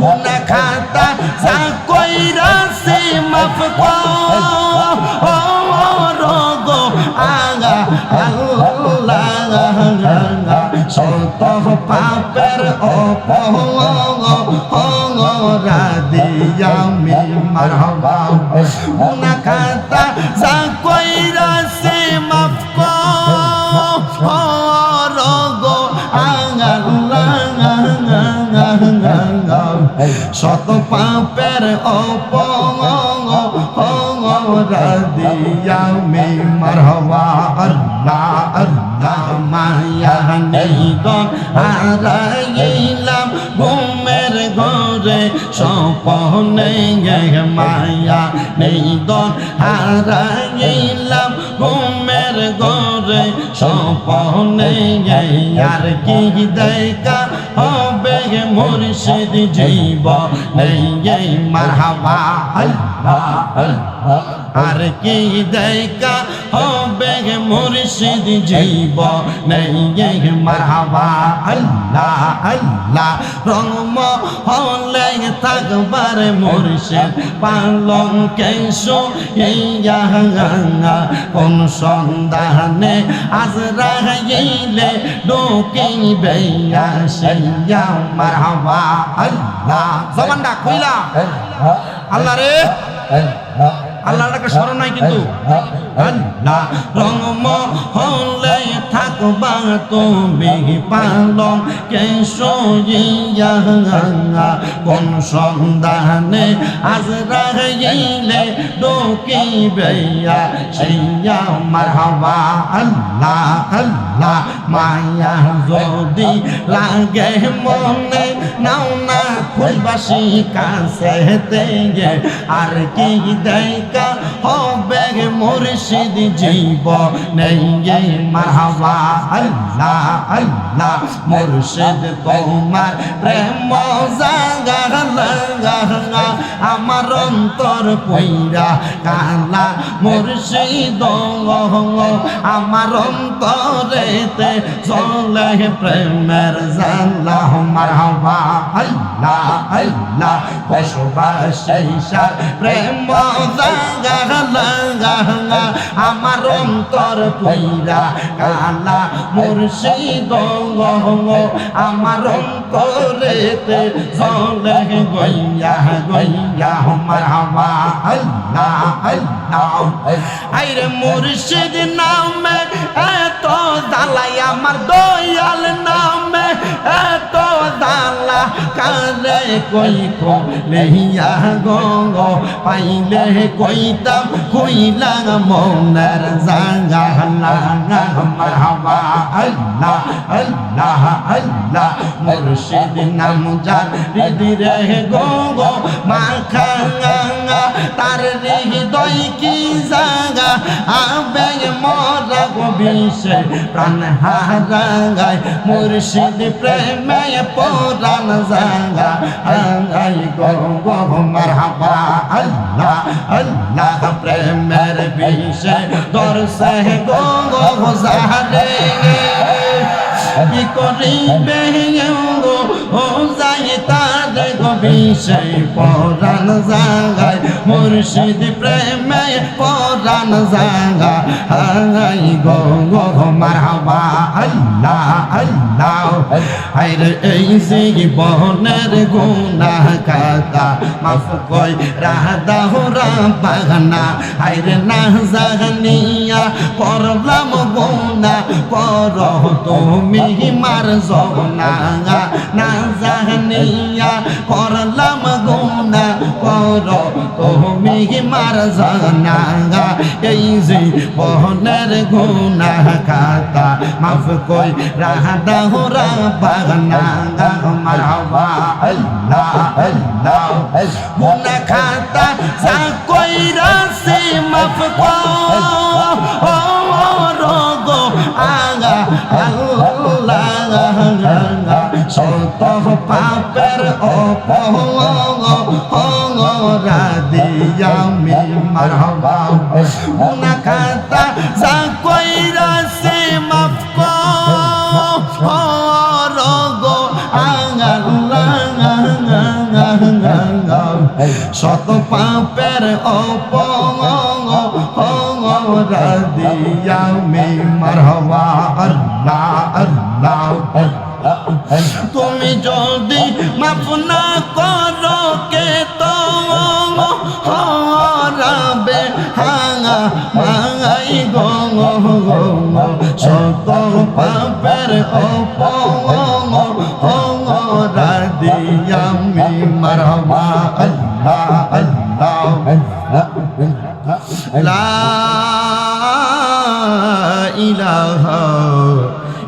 গুনা খাতা যা কইরাছি মাফ করো। আগা, আল্লাহ শত পাপের অপরাধিয়ামি মারহাবা গুনা খাতা যা শত পাপের অপরাধিয়ামি মারহাবা, আল্লাহ আল্লাহ, মায়া নিদন হারাইলাম ঘুমের ঘরে, স্বপনে মায়া নিদন হারাইলাম ঘুমের ঘরে, স্বপনে আর কি দেখা হবে মুর্শিদ জীব নেই মারহাবা। আল্লাহ আল্লাহ আর কি দেখা মুর্শিদ জীব নেই মারহাবা। আল্লাহ আল্লাহ রঙম হলে থাকবার মুর্শিদ পালং কেশো। ইয়া কোন সন্ধানে আজ রাগাইলে ডোকিবে আসিয়া মারহাবা। আল্লাহ জবানটা কইলা আল্লাহ রে। আল্লাহটাকে স্মরণ নাই কিন্তু। আল্লাহ। রঙম হলে থাকবা তুমি পালন কেশিয়া কোন সন্ধানে আজ রাগাইলে ডোকিবে সেইয়া মারহাবা আল্লাহ আল্লাহ মায়া যদি লাগে মনে নাও না ফুলবাসী কাছে তেগে আর কি দেখা হবে মুর্শিদ জীব নেই মাহবা আল্লাহ আল্লাহ, মুর্শিদ তোমার প্রেম জাগার লাগা আমার অন্তর পইরা কালা মুর্শিদ আমার অন্তরেতে চলে প্রেমের জাল্লা মারহাবা আল্লাহ আল্লাহ বসবাসা প্রেম আমার অন্তর পইরা কালা মুর্শিদ আমার অন্তরেতে চলে গইয়া গইয়া মারহাবা আল্লাহ আল্লাহ। আইরে মুর্শিদ নামে এত দালাই আমার দয়াল নামে এত দালা কালে কই কো লেহিয়া গঙ্গ, পাইলে কইতাম কইলা মনের জাঙ্গা মারহাবা, আল্লাহ আল্লাহ আল্লাহ, মুর্শিদ নাম যার হৃদয় রে গঙ্গ। মাখা তার হৃদয় কি জাগা আবে মরা গো বিষে প্রাণ হারাঙ্গাই মুর্শিদ প্রেমে পরাণ জাগা আঙ্গাই গো গো মারহাবা আল্লাহ আল্লাহ প্রেমের বিষে দর্শে গো গো জাহারে কি করিবে গো ও বিষয় পরাণ জাগায়, মুর্শিদ প্রেমে পরাণ জাগা হাই গো গো মারহাবা আল্লাহ আল্লাহ হাইরে এই জীবনের গুনাহ কাতা মাফ কই রাধা হো রাব্বানা হাইরে না জানিয়া করলাম গুনা কর তুমি মার জনা না জানিয়া করলাম গুনা কর তুমি মার জনা এই জীবনের গুনা খাতা, মাফ কই রাধা হো রাব্বানা মারহাবা আল্লাহ আল্লাহ। গুনা খাতা যা কইরাছি মাফ করো। গো আগা। আল্লাহ শত পাপের অপরাধিয়ামি মারহাবা গুনা খাতা যা কইরাছি মাফ করো গো শত পাপের অপরাধিয়ামি মারহবা আল্লাহ আল্লাহ তুমি যদি মাফ না করো, কে তো হরাবে? হাঙা মাঙাই গঙ্গ শত পাপের অপরাধিয়ামি মারহবা আল্লাহ আল্লাহ। লা ইলাহা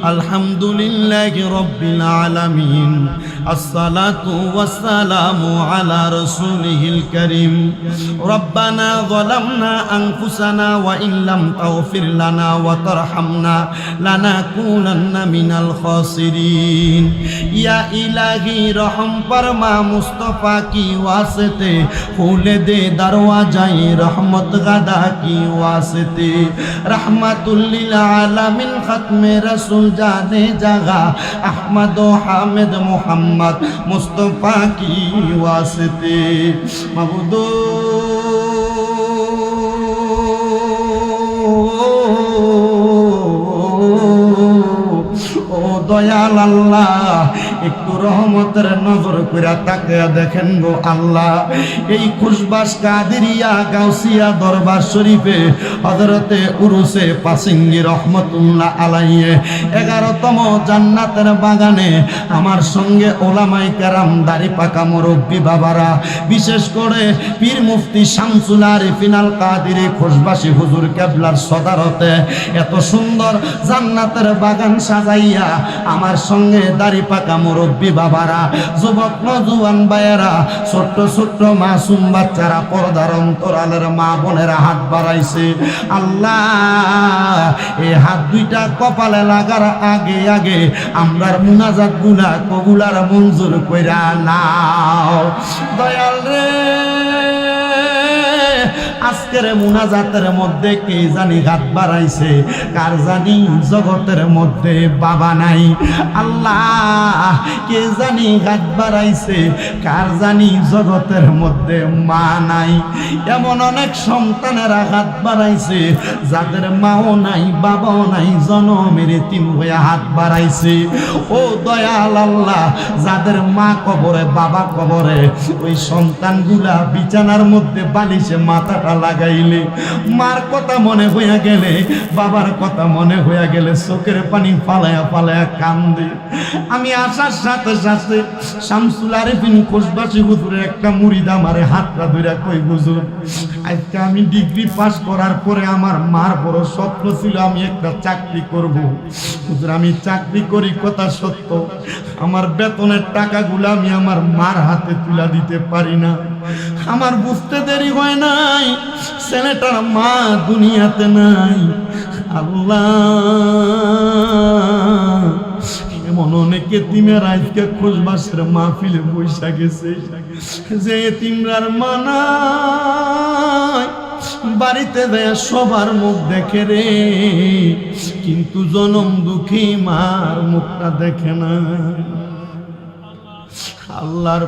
আলহামদুলিল্লাহি রাব্বিল আলামিন, আসসালাতু ওয়াসসালামু আলা রাসূলিহিল কারীম। রব্বানা যালামনা আনফুসানা ওয়া ইন লাম তাগফির লানা ওয়া তারহামনা লানাকুনান্না মিনাল খাসিরিন। ইয়া ইলাহি রহম ফরমা মুস্তাফা কি ওয়াসতে, খুলে দে দরওয়াজায়ে রহমত গাদা কি ওয়াসতে। রহমাতুল লিল খতমে রাসূল জানে জাগা আহমদ ও হামেদ মোহাম্মদ মুস্তফা কি ওয়াসতে? মাবুদো। ও দয়াল আল্লাহ একটু রহমতের নজর করে তাকে দেখেন গো আল্লাহ। এই খুশবাস কাদিরিয়া গাউসিয়া দরবার শরীফে হজরতে উরুসে পাসিঙ্গি রহমতুল্লাহ আলাইয়ে এগারোতম জান্নাতের বাগানে আমার সঙ্গে ওলামাই কেরাম, দাড়ি পাকা মুরব্বী বাবারা, বিশেষ করে পীর মুফতি শামসুল আরিফিনাল কাদিরি খুশবাসী হুজুর কেবলার সদারতে। এত সুন্দর জান্নাতের বাগান সাজাইয়া আমার সঙ্গে দাড়ি পাকা মুরব্বী বাবারা, যুবক নজুয়ান বায়েরা ছোট্ট ছোট্ট মাসুম বাচ্চারা, পর্দার অন্তরালের মা বোনেরা হাত বাড়াইছে। আল্লাহ, এই হাত দুইটা কপালে লাগার আগে আগে আমরার মুনাজাতগুলা কবুলার মঞ্জুর কইরা নাও। দয়াল রে। আজকের মুনাজাতের মধ্যে কে জানি হাত বাড়াইছে? কার জানি জগতের মধ্যে বাবা নাই? আল্লাহ, কে জানি হাত বাড়াইছে? কার জানি জগতের মধ্যে মা নাই? এমন অনেক সন্তানেরা হাত বাড়াইছে, যাদের মাও নাই, বাবাও নাই, জনমের তিন হয়ে হাত বাড়াইছে। ও দয়াল আল্লাহ, যাদের মা কবরে, বাবা কবরে, ওই সন্তানগুলা বিছানার মধ্যে বালিশে মাথাটা লাগাইলে। মার কথা মনে হইয়া গেলে, বাবার কথা মনে হইয়া গেলে চোখের পানি ফালায়া ফালায়া কান্দে। আমি আসার সাথে সাথে শামসুল আরেফিন কোষবাসী হুজুরের একটা মুড়িদ আমারে হাতটা ধরে কই, হুজুর, আজকে আমি ডিগ্রি পাস করার পরে আমার মার বড় স্বপ্ন ছিল আমি একটা চাকরি করব। হুজুর, আমি চাকরি করি, কথা সত্য। আমার বেতনের টাকাগুলো আমি আমার মার হাতে তুলা দিতে পারি না। আমার বুঝতে দেরি হয় নাই। ছেলেটার মা দুনিয়াতে নাই। আল্লাহ। এমন অনেকে তিমের আজকে খোঁজবাসের মাহফিলে বৈশা গেছে যে তিমরার মানায় বাড়িতে দেয়া সবার মুখ দেখে রে। কিন্তু জনম দুঃখী মার মুখটা দেখে না। আল্লাহর